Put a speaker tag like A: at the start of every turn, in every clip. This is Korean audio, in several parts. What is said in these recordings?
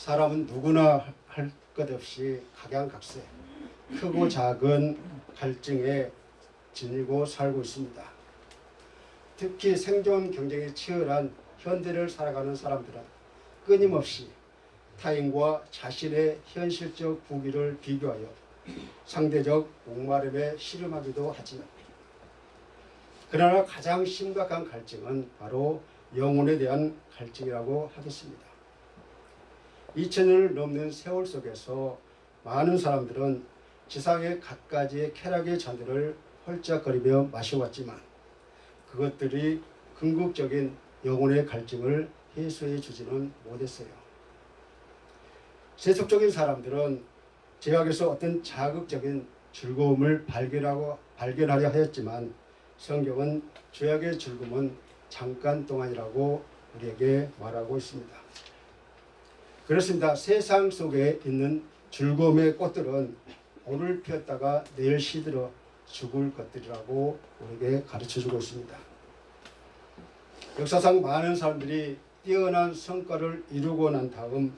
A: 사람은 누구나 할 것 없이 각양각색 크고 작은 갈증에 지니고 살고 있습니다. 특히 생존 경쟁이 치열한 현대를 살아가는 사람들은 끊임없이 타인과 자신의 현실적 부귀를 비교하여 상대적 목마름에 씨름하기도 하지만 그러나 가장 심각한 갈증은 바로 영혼에 대한 갈증이라고 하겠습니다. 2000년을 넘는 세월 속에서 많은 사람들은 지상의 갖가지의 쾌락의 잔들을 헐짝거리며 마셔왔지만 그것들이 궁극적인 영혼의 갈증을 해소해 주지는 못했어요. 세속적인 사람들은 제약에서 어떤 자극적인 즐거움을 발견하고 발견하려 하였지만 성경은 죄악의 즐거움은 잠깐 동안이라고 우리에게 말하고 있습니다. 그렇습니다. 세상 속에 있는 즐거움의 꽃들은 오늘 피었다가 내일 시들어 죽을 것들이라고 우리에게 가르쳐 주고 있습니다. 역사상 많은 사람들이 뛰어난 성과를 이루고 난 다음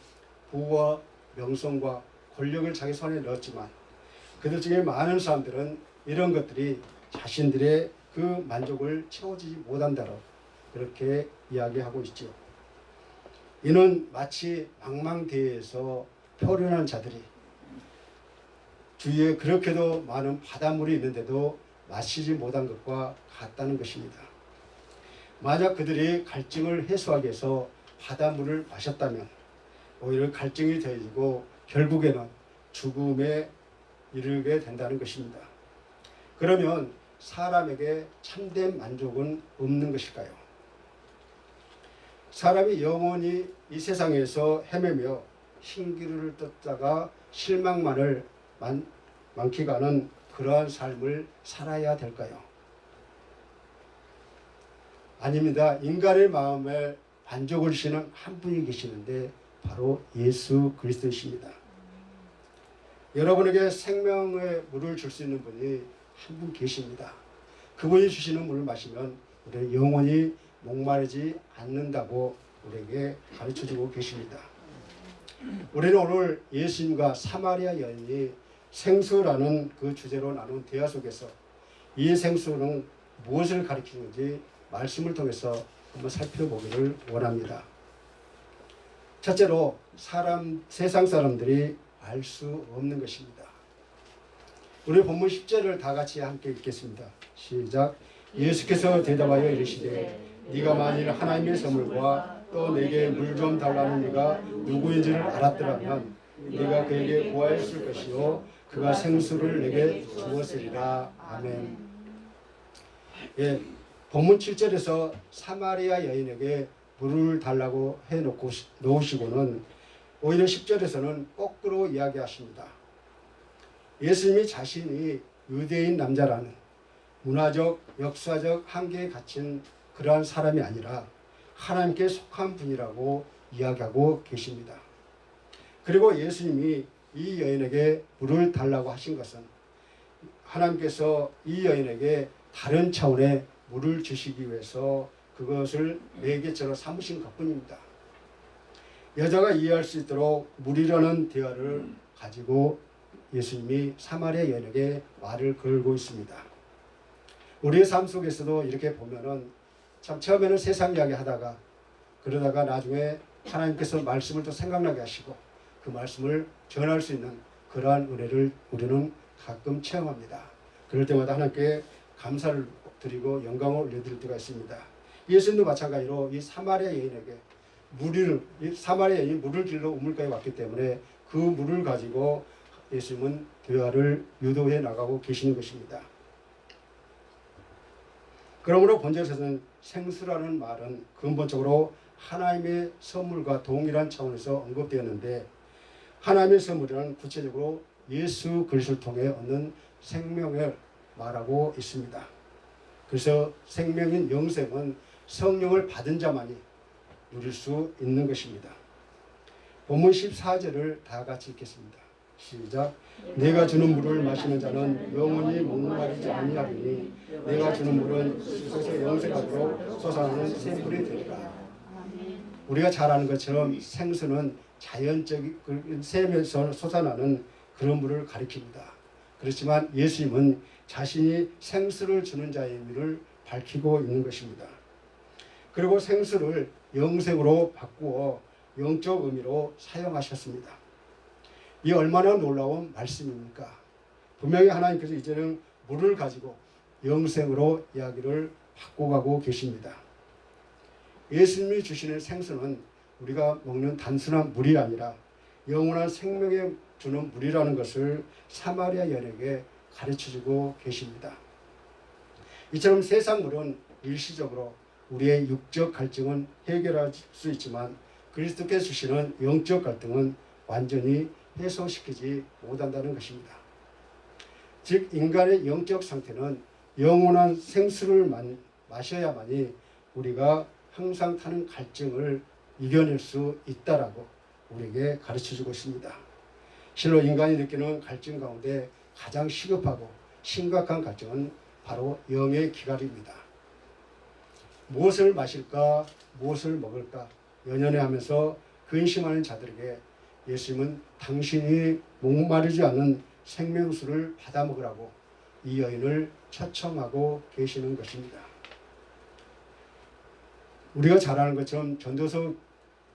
A: 부와 명성과 권력을 자기 손에 넣었지만 그들 중에 많은 사람들은 이런 것들이 자신들의 그 만족을 채워주지 못한다고 그렇게 이야기하고 있지요. 이는 마치 망망대해에서 표련한 자들이 주위에 그렇게도 많은 바닷물이 있는데도 마시지 못한 것과 같다는 것입니다. 만약 그들이 갈증을 해소하기 위해서 바닷물을 마셨다면 오히려 갈증이 더해지고 결국에는 죽음에 이르게 된다는 것입니다. 그러면 사람에게 참된 만족은 없는 것일까요? 사람이 영원히 이 세상에서 헤매며 신기루를 떴다가 실망만을 많, 많게 가는 그러한 삶을 살아야 될까요? 아닙니다. 인간의 마음에 만족을 주시는 한 분이 계시는데 바로 예수 그리스도이십니다. 여러분에게 생명의 물을 줄 수 있는 분이 한 분 계십니다. 그분이 주시는 물을 마시면 우리 영원히 목마르지 않는다고 우리에게 가르쳐 주고 계십니다. 우리는 오늘 예수님과 사마리아 여인이 생수라는 그 주제로 나눈 대화 속에서 이 생수는 무엇을 가리키는지 말씀을 통해서 한번 살펴보기를 원합니다. 첫째로 사람 세상 사람들이 알 수 없는 것입니다. 우리 본문 10절을 다 같이 함께 읽겠습니다. 시작. 예수께서 대답하여 이르시되 네가 만일 하나님의 선물과 또 내게 물 좀 달라는 이가 누구인지를 알았더라면 네가 그에게 구하였을 것이요 그가 생수를 내게 주었으리라. 아멘. 예, 본문 7절에서 사마리아 여인에게 물을 달라고 해놓고 놓으시고는 오히려 10절에서는 거꾸로 이야기하십니다. 예수님이 자신이 유대인 남자라는 문화적, 역사적 한계에 갇힌 그러한 사람이 아니라 하나님께 속한 분이라고 이야기하고 계십니다. 그리고 예수님이 이 여인에게 물을 달라고 하신 것은 하나님께서 이 여인에게 다른 차원의 물을 주시기 위해서 그것을 매개체로 삼으신 것뿐입니다. 여자가 이해할 수 있도록 물이라는 대화를 가지고 예수님이 사마리아 여인에게 말을 걸고 있습니다. 우리의 삶 속에서도 이렇게 보면은 참 처음에는 세상 이야기 하다가 그러다가 나중에 하나님께서 말씀을 또 생각나게 하시고 그 말씀을 전할 수 있는 그러한 은혜를 우리는 가끔 체험합니다. 그럴 때마다 하나님께 감사를 드리고 영광을 올려드릴 때가 있습니다. 예수님도 마찬가지로 이 사마리아 여인에게 물을 이 사마리아 여인이 물을 길러 우물가에 왔기 때문에 그 물을 가지고 예수님은 대화를 유도해 나가고 계시는 것입니다. 그러므로 본절에서는 생수라는 말은 근본적으로 하나님의 선물과 동일한 차원에서 언급되었는데 하나님의 선물이란 구체적으로 예수 그리스도를 통해 얻는 생명을 말하고 있습니다. 그래서 생명인 영생은 성령을 받은 자만이 누릴 수 있는 것입니다. 본문 14절을 다 같이 읽겠습니다. 시작. 내가 주는 물을 마시는 자는 영원히 목마르지 아니하리니 내가 주는 물은 숲에서 영생하도록 솟아나는 샘물이 되리라. 우리가 잘 아는 것처럼 생수는 자연적인 그 샘에서 솟아나는 그런 물을 가리킵니다. 그렇지만 예수님은 자신이 생수를 주는 자의 의미를 밝히고 있는 것입니다. 그리고 생수를 영생으로 바꾸어 영적 의미로 사용하셨습니다. 이 얼마나 놀라운 말씀입니까? 분명히 하나님께서 이제는 물을 가지고 영생으로 이야기를 바꿔가고 계십니다. 예수님이 주시는 생수는 우리가 먹는 단순한 물이 아니라 영원한 생명에 주는 물이라는 것을 사마리아 여인에게 가르쳐주고 계십니다. 이처럼 세상 물은 일시적으로 우리의 육적 갈증은 해결할 수 있지만 그리스도께서 주시는 영적 갈등은 완전히 해소시키지 못한다는 것입니다. 즉 인간의 영적 상태는 영원한 생수를 만- 마셔야만이 우리가 항상 타는 갈증을 이겨낼 수 있다라고 우리에게 가르쳐 주고 있습니다. 실로 인간이 느끼는 갈증 가운데 가장 시급하고 심각한 갈증은 바로 영의 기갈입니다. 무엇을 마실까, 무엇을 먹을까 연연해 하면서 근심하는 자들에게 예수님은 당신이 목마르지 않은 생명수를 받아 먹으라고 이 여인을 초청하고 계시는 것입니다. 우리가 잘 아는 것처럼 전도서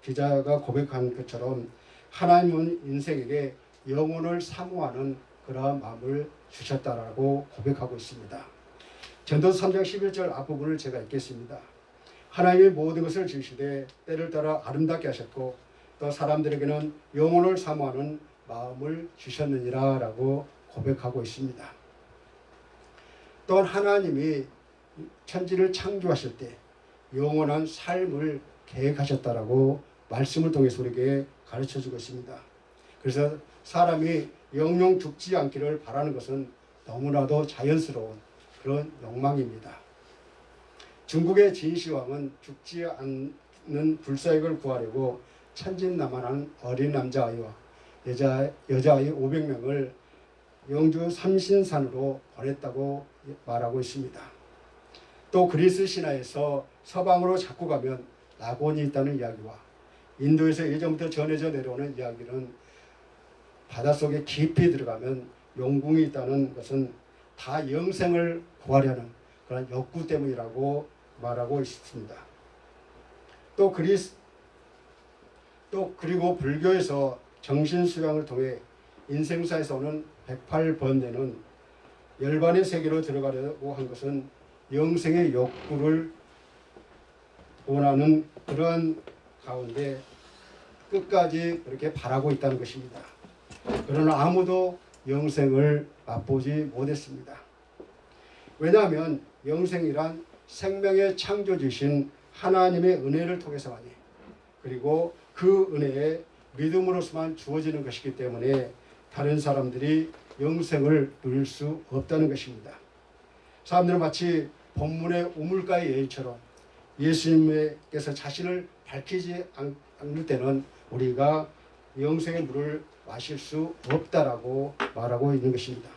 A: 기자가 고백한 것처럼 하나님은 인생에게 영혼을 사모하는 그러한 마음을 주셨다라고 고백하고 있습니다. 전도서 3장 11절 앞부분을 제가 읽겠습니다. 하나님이 모든 것을 지으시되 때를 따라 아름답게 하셨고 또 사람들에게는 영혼을 사모하는 마음을 주셨느니라라고 고백하고 있습니다. 또한 하나님이 천지를 창조하실 때 영원한 삶을 계획하셨다라고 말씀을 통해서 우리에게 가르쳐 주고 있습니다. 그래서 사람이 영영 죽지 않기를 바라는 것은 너무나도 자연스러운 그런 욕망입니다. 중국의 진시황은 죽지 않는 불사익을 구하려고 천진난만한 어린 남자아이와 여자, 여자아이 500명을 영주 삼신산으로 보냈다고 말하고 있습니다. 또 그리스 신화에서 서방으로 자꾸 가면 낙원이 있다는 이야기와 인도에서 예전부터 전해져 내려오는 이야기는 바닷속에 깊이 들어가면 용궁이 있다는 것은 다 영생을 구하려는 그런 욕구 때문이라고 말하고 있습니다. 또 그리스 또 그리고 불교에서 정신 수양을 통해 인생사에서 오는 108번뇌는 열반의 세계로 들어가려고 한 것은 영생의 욕구를 원하는 그러한 가운데 끝까지 그렇게 바라고 있다는 것입니다. 그러나 아무도 영생을 맛보지 못했습니다. 왜냐하면 영생이란 생명의 창조주신 하나님의 은혜를 통해서만이 그리고 그 은혜에 믿음으로서만 주어지는 것이기 때문에 다른 사람들이 영생을 누릴 수 없다는 것입니다. 사람들은 마치 본문의 우물가의 여인처럼 예수님께서 자신을 밝히지 않- 않을 때는 우리가 영생의 물을 마실 수 없다라고 말하고 있는 것입니다.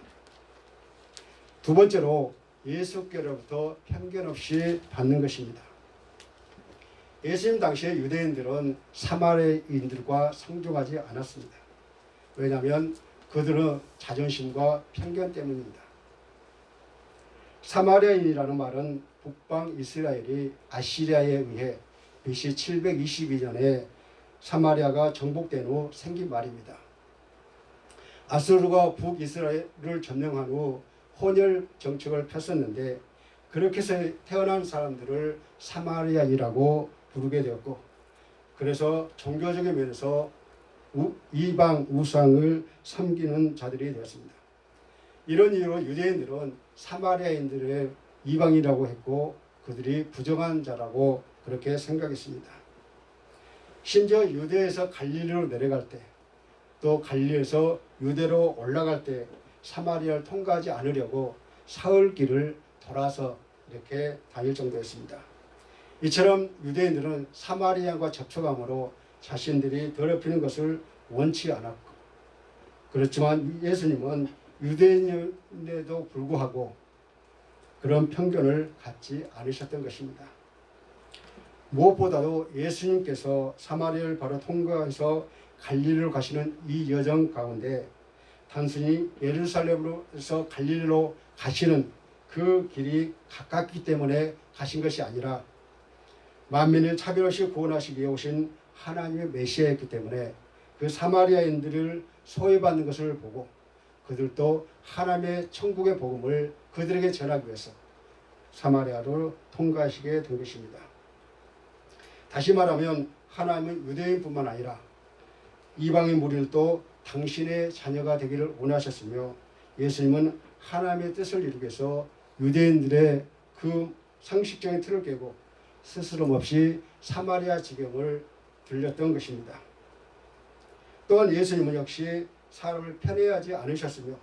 A: 두 번째로 예수께로부터 편견 없이 받는 것입니다. 예수님 당시에 유대인들은 사마리아인들과 상종하지 않았습니다. 왜냐하면 그들은 자존심과 편견 때문입니다. 사마리아인이라는 말은 북방 이스라엘이 아시리아에 의해 BC 722년에 사마리아가 정복된 후 생긴 말입니다. 아수르가 북이스라엘을 점령한 후 혼혈 정책을 폈었는데 그렇게 해서 태어난 사람들을 사마리아인이라고 부르게 되었고 그래서 종교적인 면에서 우- 이방 우상을 섬기는 자들이 되었습니다. 이런 이유로 유대인들은 사마리아인들의 이방이라고 했고 그들이 부정한 자라고 그렇게 생각했습니다. 심지어 유대에서 갈릴리로 내려갈 때 또 갈릴리에서 유대로 올라갈 때 사마리아를 통과하지 않으려고 사흘 길을 돌아서 이렇게 다닐 정도였습니다. 이처럼 유대인들은 사마리아과 접촉함으로 자신들이 더럽히는 것을 원치 않았고 그렇지만 예수님은 유대인에도 불구하고 그런 편견을 갖지 않으셨던 것입니다. 무엇보다도 예수님께서 사마리아를 바로 통과해서 갈릴리로 가시는 이 여정 가운데 단순히 예루살렘으로서 갈릴리로 가시는 그 길이 가깝기 때문에 가신 것이 아니라 만민을 차별 없이 구원하시기 오신 하나님의 메시아였기 때문에 그 사마리아인들을 소외받는 것을 보고 그들도 하나님의 천국의 복음을 그들에게 전하기 위해서 사마리아로 통과하시게 된 것입니다. 다시 말하면 하나님은 유대인뿐만 아니라 이방인 무리들도 당신의 자녀가 되기를 원하셨으며 예수님은 하나님의 뜻을 이루기 위해서 유대인들의 그 상식적인 틀을 깨고 스스럼 없이 사마리아 지경을 들렸던 것입니다. 또한 예수님은 역시 사람을 편애하지 않으셨으며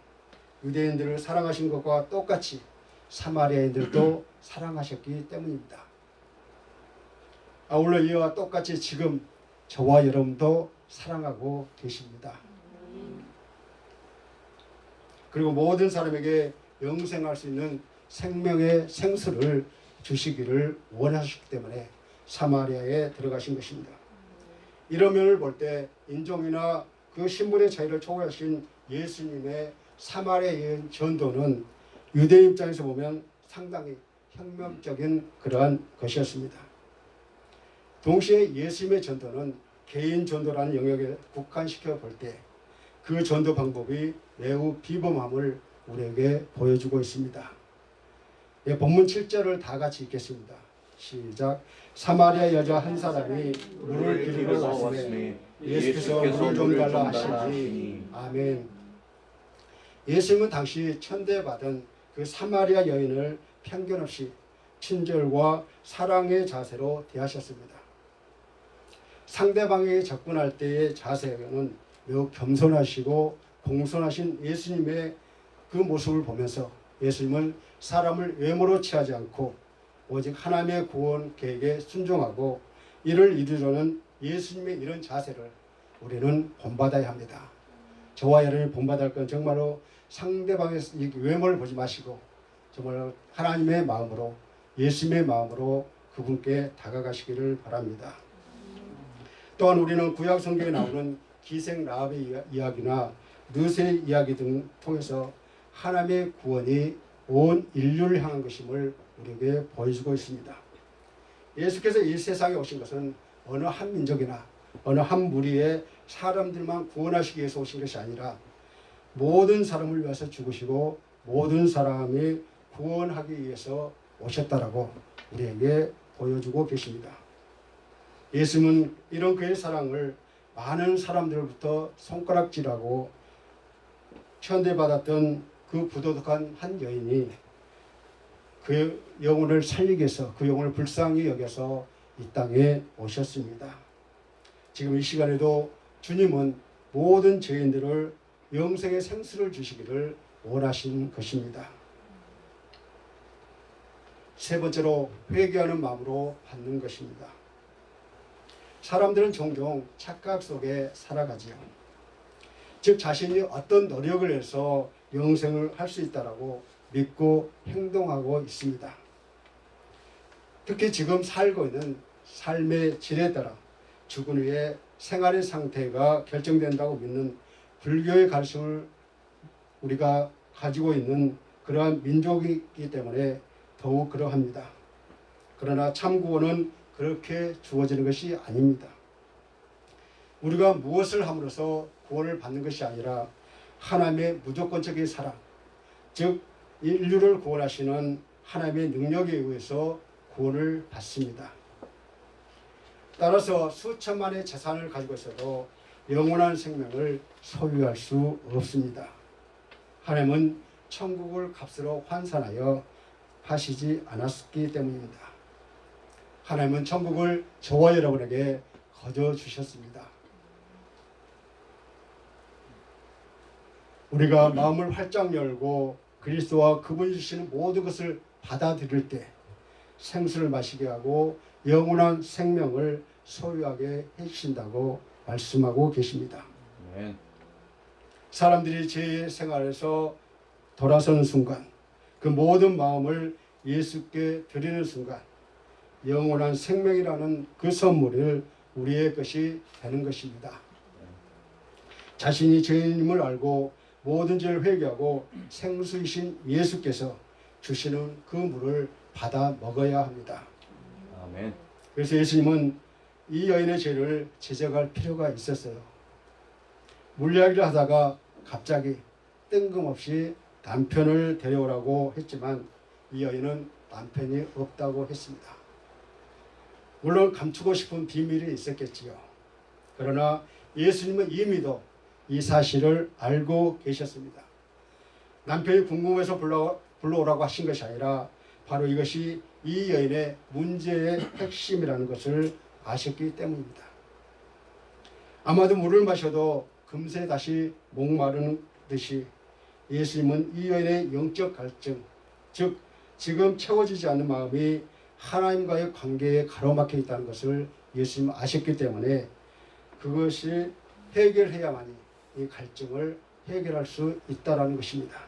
A: 유대인들을 사랑하신 것과 똑같이 사마리아인들도 사랑하셨기 때문입니다. 아울러 이와 똑같이 지금 저와 여러분도 사랑하고 계십니다. 그리고 모든 사람에게 영생할 수 있는 생명의 생수를 주시기를 원하셨기 때문에 사마리아에 들어가신 것입니다. 이런 면을 볼 때 인종이나 그 신분의 차이를 초월하신 예수님의 사마리아의 전도는 유대 입장에서 보면 상당히 혁명적인 그러한 것이었습니다. 동시에 예수님의 전도는 개인 전도라는 영역에 국한시켜 볼 때 그 전도 방법이 매우 비범함을 우리에게 보여주고 있습니다. 예, 본문 7절을 다 같이 읽겠습니다. 시작. 사마리아 여자 한 사람이 물을 기르러 왔으니 예수께서 물을 좀 달라 하시니 아멘. 예수님은 당시 천대받은 그 사마리아 여인을 편견 없이 친절과 사랑의 자세로 대하셨습니다. 상대방에게 접근할 때의 자세는 매우 겸손하시고 공손하신 예수님의 그 모습을 보면서 예수님은 사람을 외모로 취하지 않고 오직 하나님의 구원 계획에 순종하고 이를 이루려는 예수님의 이런 자세를 우리는 본받아야 합니다. 저와 여러분이 본받을 건 정말로 상대방의 이 외모를 보지 마시고 정말 하나님의 마음으로 예수님의 마음으로 그분께 다가가시기를 바랍니다. 또한 우리는 구약 성경에 나오는 기생 라합의 이야- 이야기나 느세의 이야기 등 통해서 하나님의 구원이 온 인류를 향한 것임을 우리에게 보여주고 있습니다. 예수께서 이 세상에 오신 것은 어느 한 민족이나 어느 한 무리의 사람들만 구원하시기 위해서 오신 것이 아니라 모든 사람을 위해서 죽으시고 모든 사람이 구원하기 위해서 오셨다라고 우리에게 보여주고 계십니다. 예수님은 이런 그의 사랑을 많은 사람들로부터 손가락질하고 천대받았던 그 부도덕한 한 여인이 그 영혼을 살리기 위해서 그 영혼을 불쌍히 여겨서 이 땅에 오셨습니다. 지금 이 시간에도 주님은 모든 죄인들을 영생의 생수를 주시기를 원하신 것입니다. 세 번째로 회개하는 마음으로 받는 것입니다. 사람들은 종종 착각 속에 살아가지요. 즉 자신이 어떤 노력을 해서 영생을 할 수 있다라고 믿고 행동하고 있습니다. 특히 지금 살고 있는 삶의 질에 따라 죽은 후에 생활의 상태가 결정된다고 믿는 불교의 가르침을 우리가 가지고 있는 그러한 민족이기 때문에 더욱 그러합니다. 그러나 참 구원은 그렇게 주어지는 것이 아닙니다. 우리가 무엇을 함으로써 구원을 받는 것이 아니라 하나님의 무조건적인 사랑, 즉 인류를 구원하시는 하나님의 능력에 의해서 구원을 받습니다. 따라서 수천만의 재산을 가지고 있어도 영원한 생명을 소유할 수 없습니다. 하나님은 천국을 값으로 환산하여 하시지 않았기 때문입니다. 하나님은 천국을 저와 여러분에게 거저 주셨습니다. 우리가 마음을 활짝 열고 그리스도와 그분이 주시는 모든 것을 받아들일 때 생수를 마시게 하고 영원한 생명을 소유하게 해주신다고 말씀하고 계십니다. 사람들이 제 생활에서 돌아서는 순간 그 모든 마음을 예수께 드리는 순간 영원한 생명이라는 그 선물을 우리의 것이 되는 것입니다. 자신이 죄인임을 알고 모든 죄를 회개하고 생수이신 예수께서 주시는 그 물을 받아 먹어야 합니다.
B: 아멘.
A: 그래서 예수님은 이 여인의 죄를 제적할 필요가 있었어요. 물리하기를 하다가 갑자기 뜬금없이 남편을 데려오라고 했지만 이 여인은 남편이 없다고 했습니다. 물론 감추고 싶은 비밀이 있었겠지요. 그러나 예수님은 이미도 이 사실을 알고 계셨습니다. 남편이 궁금해서 불러, 불러오라고 하신 것이 아니라 바로 이것이 이 여인의 문제의 핵심이라는 것을 아셨기 때문입니다. 아마도 물을 마셔도 금세 다시 목마르는 듯이 예수님은 이 여인의 영적 갈증, 즉 지금 채워지지 않는 마음이 하나님과의 관계에 가로막혀 있다는 것을 예수님은 아셨기 때문에 그것이 해결해야만이 이 갈증을 해결할 수 있다라는 것입니다.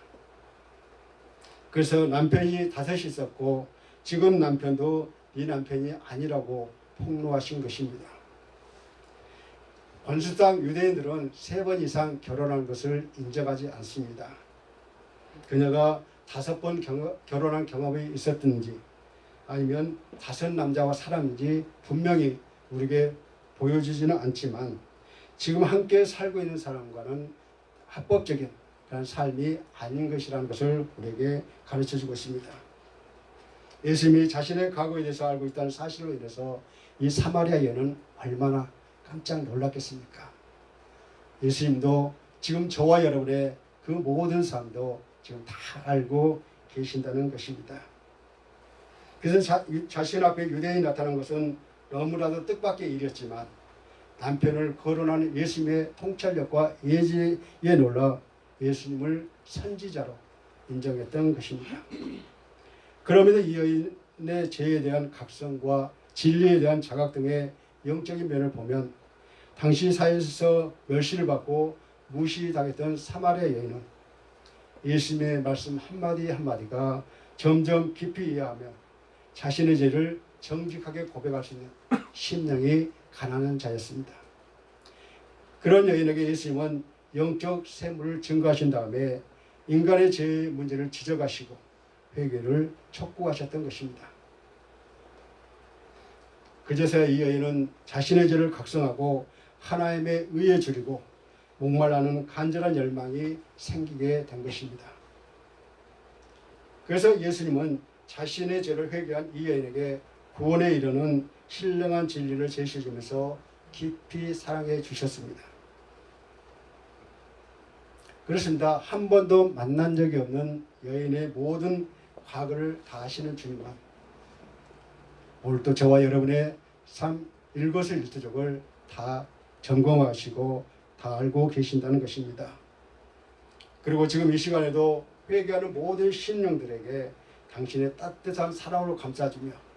A: 그래서 남편이 다섯이 있었고 지금 남편도 네 남편이 아니라고 폭로하신 것입니다. 권수상 유대인들은 세 번 이상 결혼한 것을 인정하지 않습니다. 그녀가 다섯 번 경험- 결혼한 경험이 있었든지 아니면 다섯 남자와 살았는지 분명히 우리에게 보여주지는 않지만 지금 함께 살고 있는 사람과는 합법적인 그런 삶이 아닌 것이라는 것을 우리에게 가르쳐 주고 있습니다. 예수님이 자신의 과거에 대해서 알고 있다는 사실로 인해서 이 사마리아 여인은 얼마나 깜짝 놀랐겠습니까? 예수님도 지금 저와 여러분의 그 모든 삶도 지금 다 알고 계신다는 것입니다. 그래서 자, 자신 앞에 유대인이 나타난 것은 너무나도 뜻밖의 일이었지만 남편을 거론하는 예수님의 통찰력과 예지에 놀라 예수님을 선지자로 인정했던 것입니다. 그럼에도 이 여인의 죄에 대한 각성과 진리에 대한 자각 등의 영적인 면을 보면 당시 사회에서 멸시를 받고 무시당했던 사마리아 여인은 예수님의 말씀 한마디 한마디가 점점 깊이 이해하며 자신의 죄를 정직하게 고백할 수 있는 심령이 가난한 자였습니다. 그런 여인에게 예수님은 영적 샘물을 증거하신 다음에 인간의 죄 문제를 지적하시고 회개를 촉구하셨던 것입니다. 그제서야 이 여인은 자신의 죄를 각성하고 하나님의 의에 줄이고 목말라는 간절한 열망이 생기게 된 것입니다. 그래서 예수님은 자신의 죄를 회개한 이 여인에게 구원에 이르는 신령한 진리를 제시해 주면서 깊이 사랑해 주셨습니다. 그렇습니다. 한 번도 만난 적이 없는 여인의 모든 과거를 다 아시는 주님만 오늘도 저와 여러분의 삶 일거수일투족을 다 점검하시고 다 알고 계신다는 것입니다. 그리고 지금 이 시간에도 회개하는 모든 신령들에게 당신의 따뜻한 사랑으로 감싸주며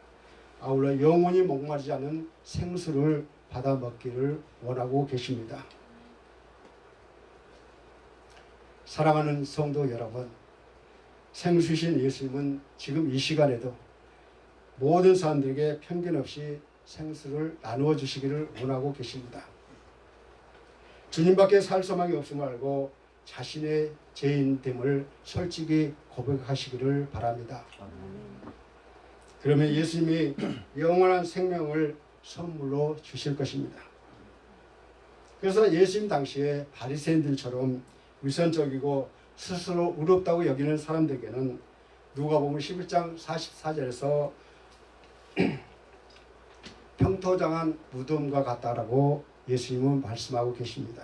A: 아울러 영원히 목마르지 않은 생수를 받아 먹기를 원하고 계십니다. 사랑하는 성도 여러분, 생수신 예수님은 지금 이 시간에도 모든 사람들에게 편견 없이 생수를 나누어 주시기를 원하고 계십니다. 주님밖에 살 소망이 없음을 알고 자신의 죄인됨을 솔직히 고백하시기를 바랍니다. 그러면 예수님이 영원한 생명을 선물로 주실 것입니다. 그래서 예수님 당시에 바리새인들처럼 위선적이고 스스로 의롭다고 여기는 사람들에게는 누가 보면 11장 44절에서 평토장한 무덤과 같다라고 예수님은 말씀하고 계십니다.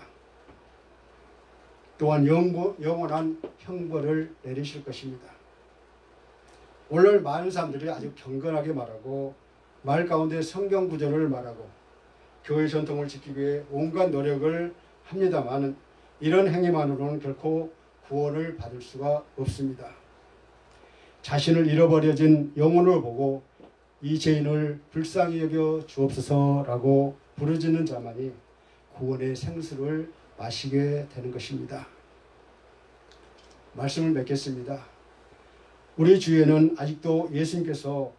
A: 또한 영원한 형벌을 내리실 것입니다. 오늘 많은 사람들이 아주 경건하게 말하고 말 가운데 성경 구절을 말하고 교회 전통을 지키기 위해 온갖 노력을 합니다만 이런 행위만으로는 결코 구원을 받을 수가 없습니다. 자신을 잃어버려진 영혼을 보고 이 죄인을 불쌍히 여겨 주옵소서라고 부르짖는 자만이 구원의 생수를 마시게 되는 것입니다. 말씀을 맺겠습니다. 우리 주위에는 아직도 예수님께서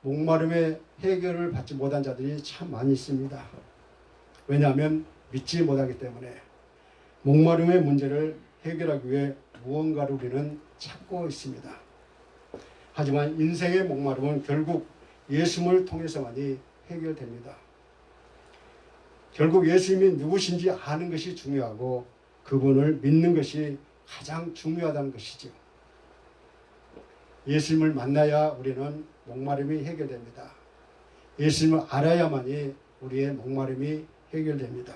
A: 목마름의 해결을 받지 못한 자들이 참 많이 있습니다. 왜냐하면 믿지 못하기 때문에 목마름의 문제를 해결하기 위해 무언가를 우리는 찾고 있습니다. 하지만 인생의 목마름은 결국 예수님을 통해서만이 해결됩니다. 결국 예수님이 누구신지 아는 것이 중요하고 그분을 믿는 것이 가장 중요하다는 것이죠. 예수님을 만나야 우리는 목마름이 해결됩니다. 예수님을 알아야만이 우리의 목마름이 해결됩니다.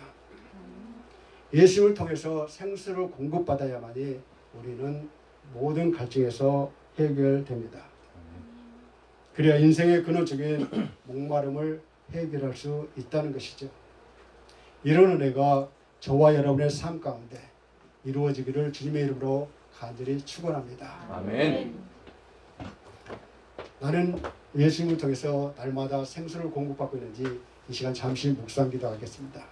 A: 예수님을 통해서 생수를 공급받아야만이 우리는 모든 갈증에서 해결됩니다. 그래야 인생의 근원적인 목마름을 해결할 수 있다는 것이죠. 이런 은혜가 저와 여러분의 삶 가운데 이루어지기를 주님의 이름으로 간절히 축원합니다.
B: 아멘.
A: 나는 예수님을 통해서 날마다 생수를 공급받고 있는지 이 시간 잠시 묵상 기도 하겠습니다.